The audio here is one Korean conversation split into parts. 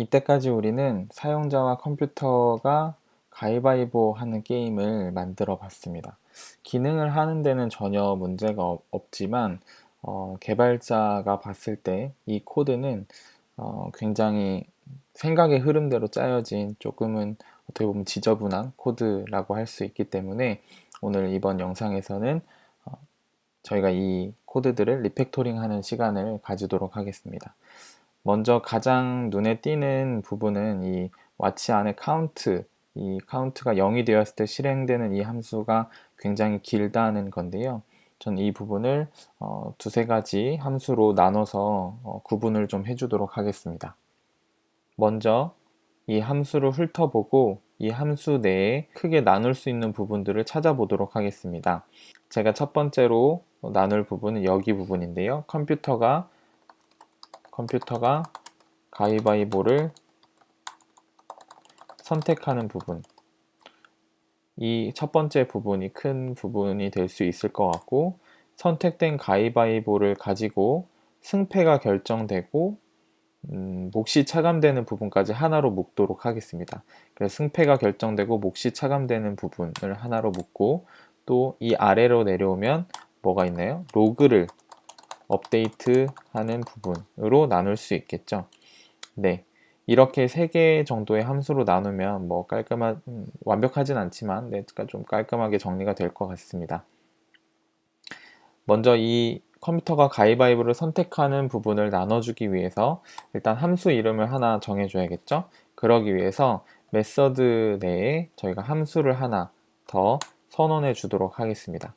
이때까지 우리는 사용자와 컴퓨터가 가위바위보 하는 게임을 만들어 봤습니다. 기능을 하는 데는 전혀 문제가 없- 없지만 어, 개발자가 봤을 때 이 코드는 어, 굉장히 생각의 흐름대로 짜여진 조금은 어떻게 보면 지저분한 코드라고 할 수 있기 때문에 오늘 이번 영상에서는 어, 저희가 이 코드들을 리팩토링 하는 시간을 가지도록 하겠습니다. 먼저 가장 눈에 띄는 부분은 이 와치 안에 카운트, 이 카운트가 0이 되었을 때 실행되는 이 함수가 굉장히 길다는 건데요. 전 이 부분을 어, 두세 가지 함수로 나눠서 어, 구분을 좀 해주도록 하겠습니다. 먼저 이 함수를 훑어보고 이 함수 내에 크게 나눌 수 있는 부분들을 찾아보도록 하겠습니다. 제가 첫 번째로 나눌 부분은 여기 부분인데요. 컴퓨터가 컴퓨터가 가위바위보를 선택하는 부분. 이 첫 번째 부분이 큰 부분이 될 수 있을 것 같고, 선택된 가위바위보를 가지고 승패가 결정되고, 음, 몫이 차감되는 부분까지 하나로 묶도록 하겠습니다. 그래서 승패가 결정되고 몫이 차감되는 부분을 하나로 묶고, 또 이 아래로 내려오면 뭐가 있나요? 로그를 업데이트하는 부분으로 나눌 수 있겠죠. 네. 이렇게 세 개 정도의 함수로 나누면 뭐 깔끔한 음, 완벽하진 않지만 네, 그러니까 좀 깔끔하게 정리가 될 것 같습니다. 먼저 이 컴퓨터가 가위바위보를 선택하는 부분을 나눠주기 위해서 일단 함수 이름을 하나 정해줘야겠죠. 그러기 위해서 메서드 내에 저희가 함수를 하나 더 선언해 주도록 하겠습니다.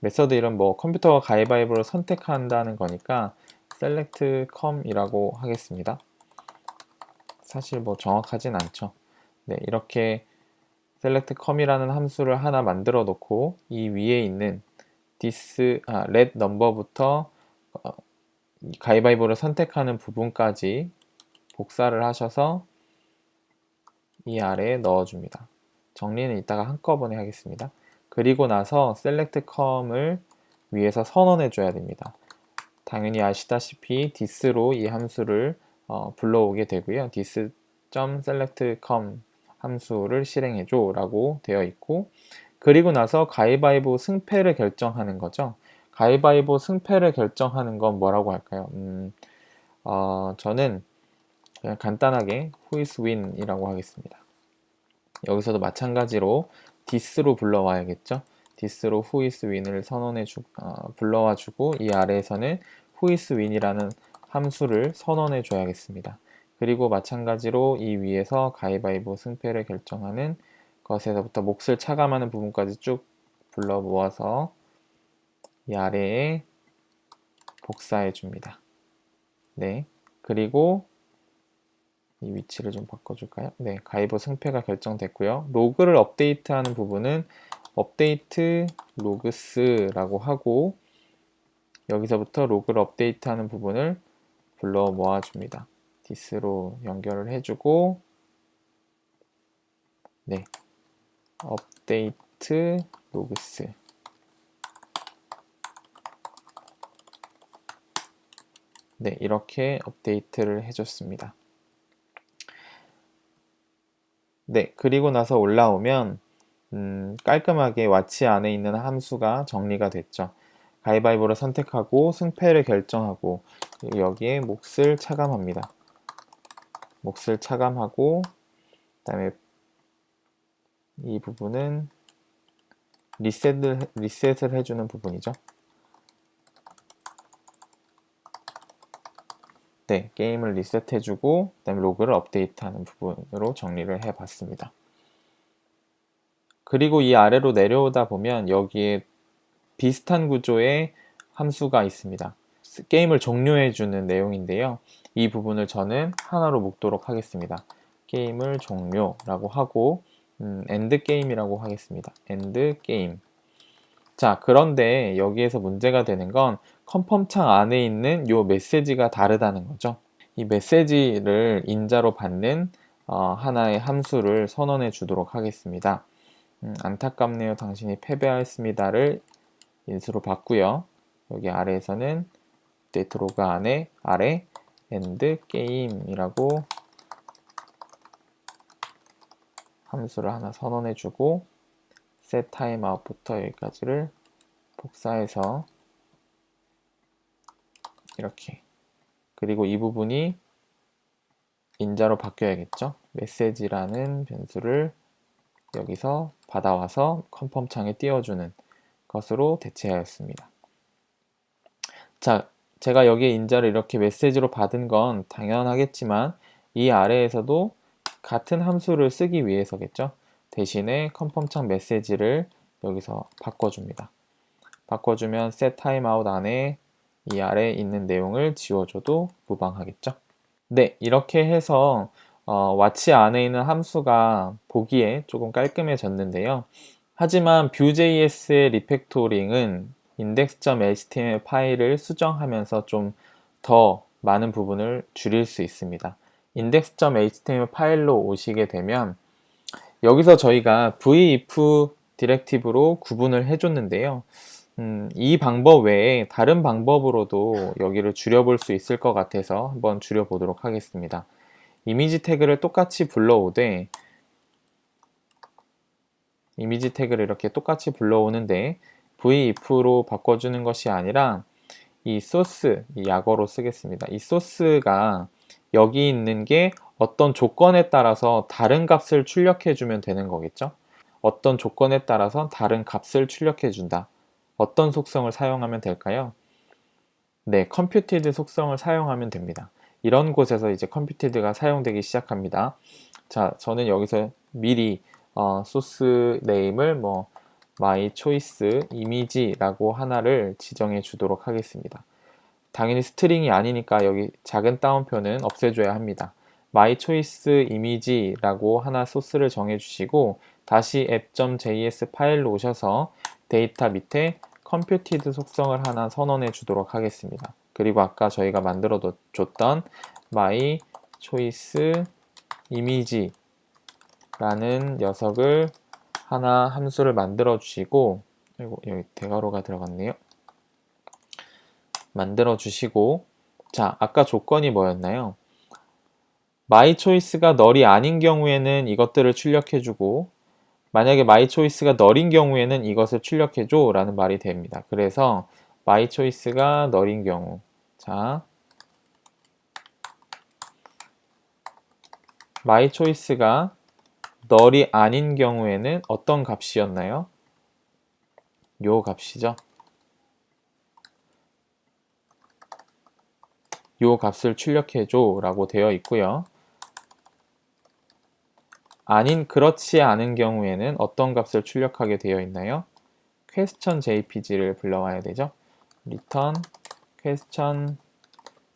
메서드 이름 뭐 컴퓨터가 가위바위보를 선택한다는 거니까 select com이라고 하겠습니다. 사실 뭐 정확하진 않죠. 네, 이렇게 select com이라는 함수를 하나 만들어 놓고 이 위에 있는 this 아, let number부터 어, 가위바위보를 선택하는 부분까지 복사를 하셔서 이 아래에 넣어줍니다. 정리는 이따가 한꺼번에 하겠습니다. 그리고 나서 select com을 위에서 선언해 줘야 됩니다. 당연히 아시다시피 this로 이 함수를 어, 불러오게 되고요. this.selectcom 함수를 실행해 줘 라고 되어 있고 그리고 나서 가위바위보 승패를 결정하는 거죠. 가위바위보 승패를 결정하는 건 뭐라고 할까요? 음, 어, 저는 그냥 간단하게 who is win 이라고 하겠습니다. 여기서도 마찬가지로 this로 불러와야겠죠. who is win을 선언해 주, 어, 불러와 주고 이 아래에서는 is win이라는 함수를 선언해 줘야겠습니다. 그리고 마찬가지로 이 위에서 가위바위보 승패를 결정하는 것에서부터 몫을 차감하는 부분까지 쭉 불러 모아서 이 아래에 복사해 줍니다. 네. 그리고 이 위치를 좀 바꿔줄까요? 네. 가위보 승패가 결정됐고요. 로그를 업데이트하는 부분은 업데이트 로그스라고 하고 여기서부터 로그를 업데이트하는 부분을 불러 모아줍니다. 디스로 연결을 해주고 네 업데이트 로그스 네 이렇게 업데이트를 해줬습니다. 네 그리고 나서 올라오면 음, 깔끔하게 와치 안에 있는 함수가 정리가 됐죠. 가위바위보를 선택하고 승패를 결정하고 여기에 몫을 차감합니다. 몫을 차감하고 그다음에 이 부분은 리셋을 리셋을 해주는 부분이죠. 네, 게임을 리셋해주고 그다음에 로그를 업데이트하는 부분으로 정리를 해봤습니다. 그리고 이 아래로 내려오다 보면 여기에 비슷한 구조의 함수가 있습니다. 게임을 종료해주는 내용인데요. 이 부분을 저는 하나로 묶도록 하겠습니다. 게임을 종료라고 하고 음, 엔드 게임이라고 하겠습니다. 엔드 게임. 자, 그런데 여기에서 문제가 되는 건 컨펌 창 안에 있는 이 메시지가 다르다는 거죠. 이 메시지를 인자로 받는 어, 하나의 함수를 선언해 주도록 하겠습니다. 음, 안타깝네요. 당신이 패배하였습니다를 인수로 바꾸요. 여기 아래에서는 데이트 로그 안에 아래 엔드 게임이라고 함수를 하나 선언해 주고 set timeout부터 여기까지를 복사해서 이렇게 그리고 이 부분이 인자로 바뀌어야겠죠. 메시지라는 변수를 여기서 받아와서 컨펌 창에 띄워주는 것으로 대체하였습니다. 자, 제가 여기에 인자를 이렇게 메시지로 받은 건 당연하겠지만 이 아래에서도 같은 함수를 쓰기 위해서겠죠. 대신에 컨펌 창 메시지를 여기서 바꿔줍니다. 바꿔주면 set timeout 안에 이 아래에 있는 내용을 지워줘도 무방하겠죠. 네, 이렇게 해서 어, 와치 안에 있는 함수가 보기에 조금 깔끔해졌는데요. 하지만 Vue.js의 리팩토링은 index.html 파일을 수정하면서 좀 더 많은 부분을 줄일 수 있습니다. index.html 파일로 오시게 되면 여기서 저희가 v-if 디렉티브로 구분을 해줬는데요. 음, 이 방법 외에 다른 방법으로도 여기를 줄여볼 수 있을 것 같아서 한번 줄여보도록 하겠습니다. 이미지 태그를 똑같이 불러오되 이미지 태그를 이렇게 똑같이 불러오는데 v-if로 바꿔주는 것이 아니라 이 소스, 이 약어로 쓰겠습니다. 이 소스가 여기 있는 게 어떤 조건에 따라서 다른 값을 출력해 주면 되는 거겠죠? 어떤 조건에 따라서 다른 값을 출력해 준다. 어떤 속성을 사용하면 될까요? 네, 컴퓨티드 속성을 사용하면 됩니다. 이런 곳에서 이제 컴퓨티드가 사용되기 시작합니다. 자, 저는 여기서 미리 어, 소스 네임을 뭐 my choice 이미지라고 하나를 지정해 주도록 하겠습니다. 당연히 스트링이 아니니까 여기 작은 따옴표는 없애줘야 합니다. my choice 이미지라고 하나 소스를 정해 주시고 다시 app.js 파일로 오셔서 데이터 밑에 컴퓨티드 속성을 하나 선언해 주도록 하겠습니다. 그리고 아까 저희가 만들어 줬던 my choice 이미지라는 녀석을 하나 함수를 만들어 주시고 여기 대괄호가 들어갔네요. 만들어 주시고 자 아까 조건이 뭐였나요? my choice가 널이 아닌 경우에는 이것들을 출력해 주고 만약에 my choice가 널인 경우에는 이것을 출력해 줘 라는 말이 됩니다. 그래서 my choice가 널인 경우 자 my choice가 널이 아닌 경우에는 어떤 값이었나요? 요 값이죠. 요 값을 출력해줘 라고 되어 있고요. 아닌 그렇지 않은 경우에는 어떤 값을 출력하게 되어 있나요? question jpg를 불러와야 되죠. return question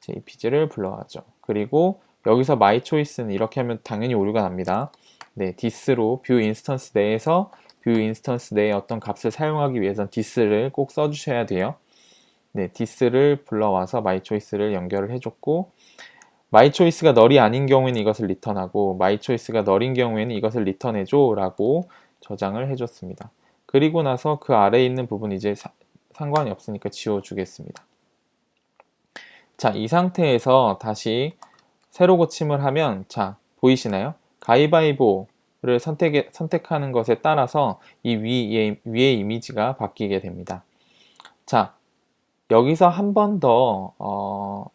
jpg를 불러와죠. 그리고 여기서 my choice는 이렇게 하면 당연히 오류가 납니다. 네, this로 view instance 내에서 view instance 내에 어떤 값을 사용하기 위해선 this를 꼭 써주셔야 돼요. 네, this를 불러와서 my choice를 연결을 해줬고 my choice가 널이 아닌 경우에는 이것을 리턴하고 my choice가 널인 경우에는 이것을 리턴해줘 라고 저장을 해줬습니다. 그리고 나서 그 아래에 있는 부분 이제 사, 상관이 없으니까 지워주겠습니다. 자, 이 상태에서 다시 새로 고침을 하면 자, 보이시나요? 가위바위보를 선택, 선택하는 것에 따라서 이 위에, 위의 이미지가 바뀌게 됩니다. 자, 여기서 한 번 더, 어,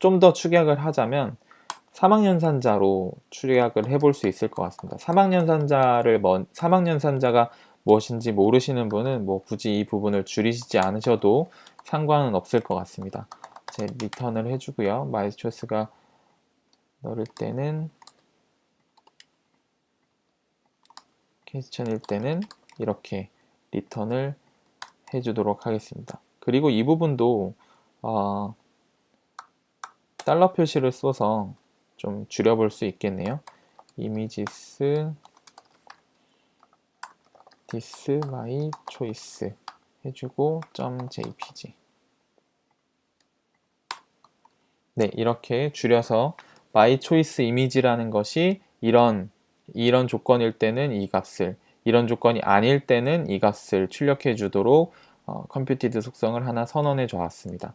좀 더 축약을 하자면, 사망연산자로 추약을 해볼 수 있을 것 같습니다. 사망연산자를 먼, 사망연산자가 무엇인지 모르시는 분은 뭐 굳이 이 부분을 줄이시지 않으셔도 상관은 없을 것 같습니다. 제 리턴을 해주고요. 마이스초스가 넣을 때는 퀘스천일 때는 이렇게 리턴을 해주도록 하겠습니다. 그리고 이 부분도 어, 달러 표시를 써서 좀 줄여볼 수 있겠네요. 이미지스 this choice 해주고 .jpg 네 이렇게 줄여서 my choice 이미지라는 것이 이런 이런 조건일 때는 이 값을 이런 조건이 아닐 때는 이 값을 출력해 주도록 어, 컴퓨티드 속성을 하나 선언해 주었습니다.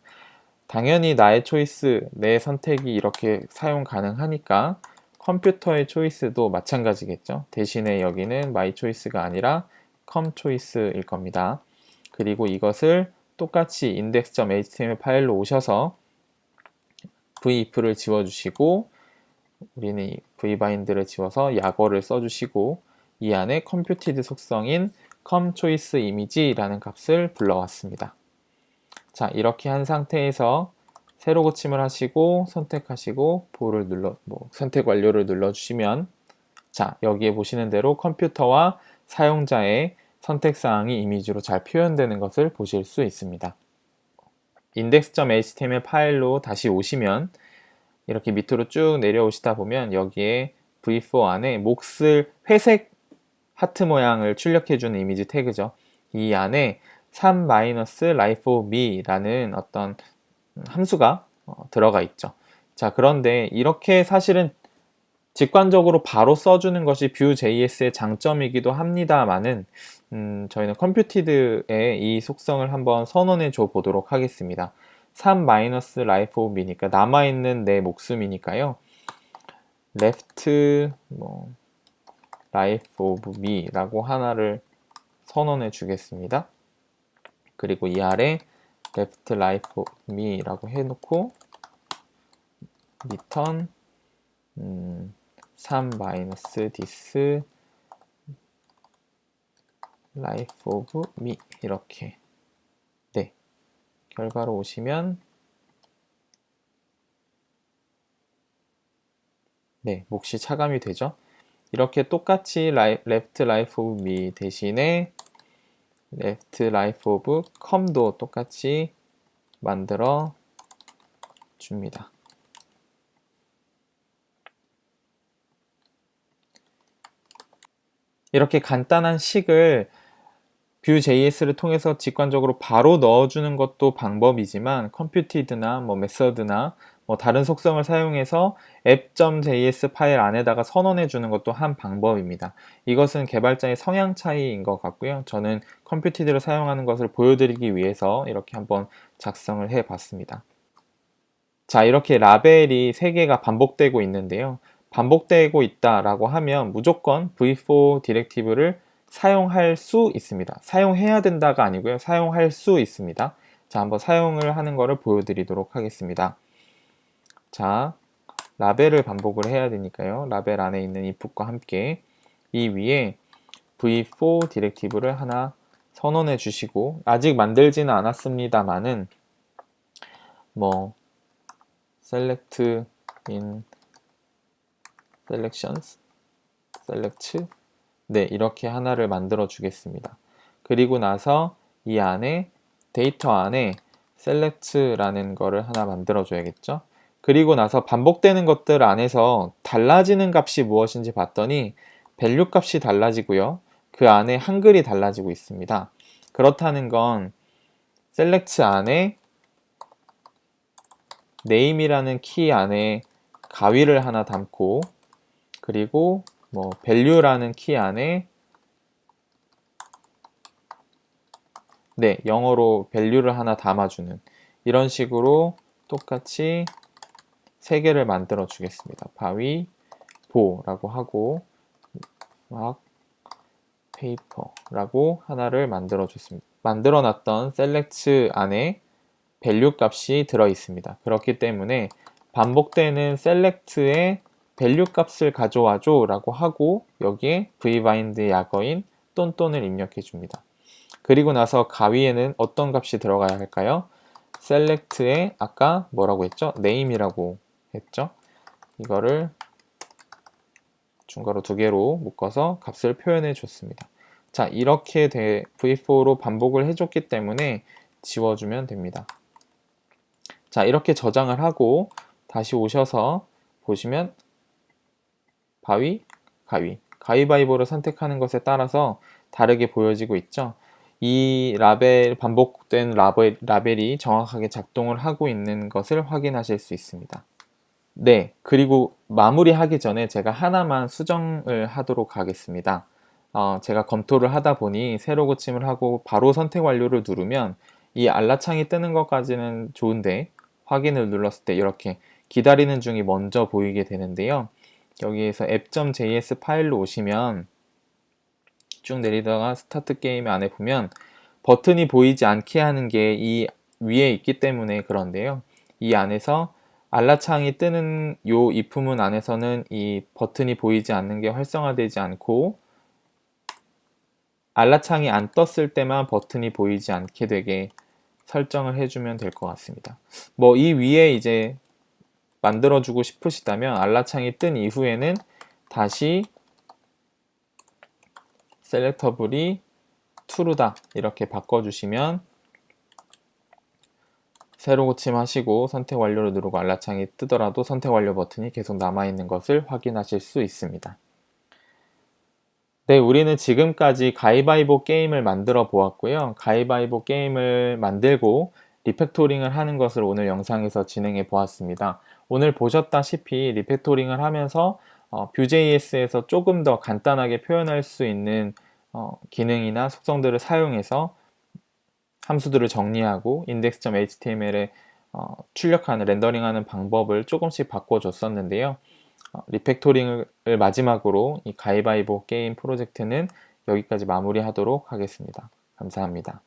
당연히 나의 초이스, 내 선택이 이렇게 사용 가능하니까 컴퓨터의 초이스도 마찬가지겠죠. 대신에 여기는 my choice가 아니라 com choice일 겁니다. 그리고 이것을 똑같이 index.html 파일로 오셔서 vif를 지워주시고 우리는 이 vbind를 지워서 약어를 써주시고 이 안에 computed 속성인 com choice image라는 값을 불러왔습니다. 자 이렇게 한 상태에서 새로 고침을 하시고 선택하시고 보를 눌러 뭐 선택 완료를 눌러 주시면 자 여기에 보시는 대로 컴퓨터와 사용자의 선택 사항이 이미지로 잘 표현되는 것을 보실 수 있습니다. index.html 파일로 다시 오시면 이렇게 밑으로 쭉 내려오시다 보면 여기에 v4 안에 몫을 회색 하트 모양을 출력해주는 이미지 태그죠. 이 안에 3-life of me라는 어떤 함수가 어, 들어가 있죠. 자, 그런데 이렇게 사실은 직관적으로 바로 써주는 것이 Vue.js의 장점이기도 합니다만은 음, 저희는 컴퓨티드의 이 속성을 한번 선언해 줘 보도록 하겠습니다. 3-life of me니까 남아있는 내 목숨이니까요. left 뭐 life of me라고 하나를 선언해 주겠습니다. 그리고 이 아래 left life me라고 해놓고 return 음, 3 this life of me 이렇게 네 결과로 오시면 네 몫이 차감이 되죠 이렇게 똑같이 left life of me 대신에 left life of com도 똑같이 만들어 줍니다. 이렇게 간단한 식을 Vue.js를 통해서 직관적으로 바로 넣어주는 것도 방법이지만 컴퓨티드나 뭐 메서드나 뭐 다른 속성을 사용해서 app.js 파일 안에다가 선언해 주는 것도 한 방법입니다. 이것은 개발자의 성향 차이인 것 같고요. 저는 컴퓨티드를 사용하는 것을 보여드리기 위해서 이렇게 한번 작성을 해 봤습니다. 자, 이렇게 라벨이 3개가 반복되고 있는데요. 반복되고 있다라고 하면 무조건 v4 디렉티브를 사용할 수 있습니다. 사용해야 된다가 아니고요. 사용할 수 있습니다. 자, 한번 사용을 하는 것을 보여드리도록 하겠습니다. 자, 라벨을 반복을 해야 되니까요. 라벨 안에 있는 if과 함께 이 위에 v4 디렉티브를 하나 선언해 주시고 아직 만들지는 않았습니다만은 뭐 select in selections select 네 이렇게 하나를 만들어 주겠습니다. 그리고 나서 이 안에 데이터 안에 select라는 거를 하나 만들어 줘야겠죠. 그리고 나서 반복되는 것들 안에서 달라지는 값이 무엇인지 봤더니 밸류 값이 달라지고요. 그 안에 한글이 달라지고 있습니다. 그렇다는 건 select 안에 name이라는 키 안에 가위를 하나 담고 그리고 뭐 value라는 키 안에 네, 영어로 value를 하나 담아주는 이런 식으로 똑같이 세 개를 만들어 주겠습니다. 바위, 보라고 하고 막 페이퍼라고 하나를 만들어 줬습니다. 만들어 놨던 셀렉트 안에 밸류 값이 들어 있습니다. 그렇기 때문에 반복되는 셀렉트의 밸류 값을 가져와 줘라고 하고 여기에 vbind 약어인 똔똔을 입력해 줍니다. 그리고 나서 가위에는 어떤 값이 들어가야 할까요? select에 아까 뭐라고 했죠? name이라고 했죠. 이거를 중괄호 두 개로 묶어서 값을 표현해 줬습니다. 자, 이렇게 v4로 반복을 해줬기 때문에 지워주면 됩니다. 자, 이렇게 저장을 하고 다시 오셔서 보시면 바위, 가위, 가위바위보를 선택하는 것에 따라서 다르게 보여지고 있죠. 이 라벨, 반복된 라벨, 라벨이 정확하게 작동을 하고 있는 것을 확인하실 수 있습니다. 네, 그리고 마무리하기 전에 제가 하나만 수정을 하도록 하겠습니다. 어, 제가 검토를 하다 보니 새로 고침을 하고 바로 선택 완료를 누르면 이 알라창이 뜨는 것까지는 좋은데 확인을 눌렀을 때 이렇게 기다리는 중이 먼저 보이게 되는데요. 여기에서 app.js 파일로 오시면 쭉 내리다가 스타트 게임 안에 보면 버튼이 보이지 않게 하는 게 이 위에 있기 때문에 그런데요. 이 안에서 알라창이 뜨는 요 if문 안에서는 이 버튼이 보이지 않는 게 활성화되지 않고 알라창이 안 떴을 때만 버튼이 보이지 않게 되게 설정을 해주면 될 것 같습니다. 뭐 이 위에 이제 만들어주고 싶으시다면 알라창이 뜬 이후에는 다시 셀렉터블이 true다 이렇게 바꿔주시면 새로 고침하시고 선택 완료를 누르고 알라창이 뜨더라도 선택 완료 버튼이 계속 남아있는 것을 확인하실 수 있습니다. 네, 우리는 지금까지 가위바위보 게임을 만들어 보았고요. 가위바위보 게임을 만들고 리팩토링을 하는 것을 오늘 영상에서 진행해 보았습니다. 오늘 보셨다시피 리팩토링을 하면서 어, Vue.js에서 조금 더 간단하게 표현할 수 있는 어, 기능이나 속성들을 사용해서 함수들을 정리하고 index.html에 어, 출력하는 렌더링하는 방법을 조금씩 바꿔줬었는데요. 어, 리팩토링을 마지막으로 이 가위바위보 게임 프로젝트는 여기까지 마무리하도록 하겠습니다. 감사합니다.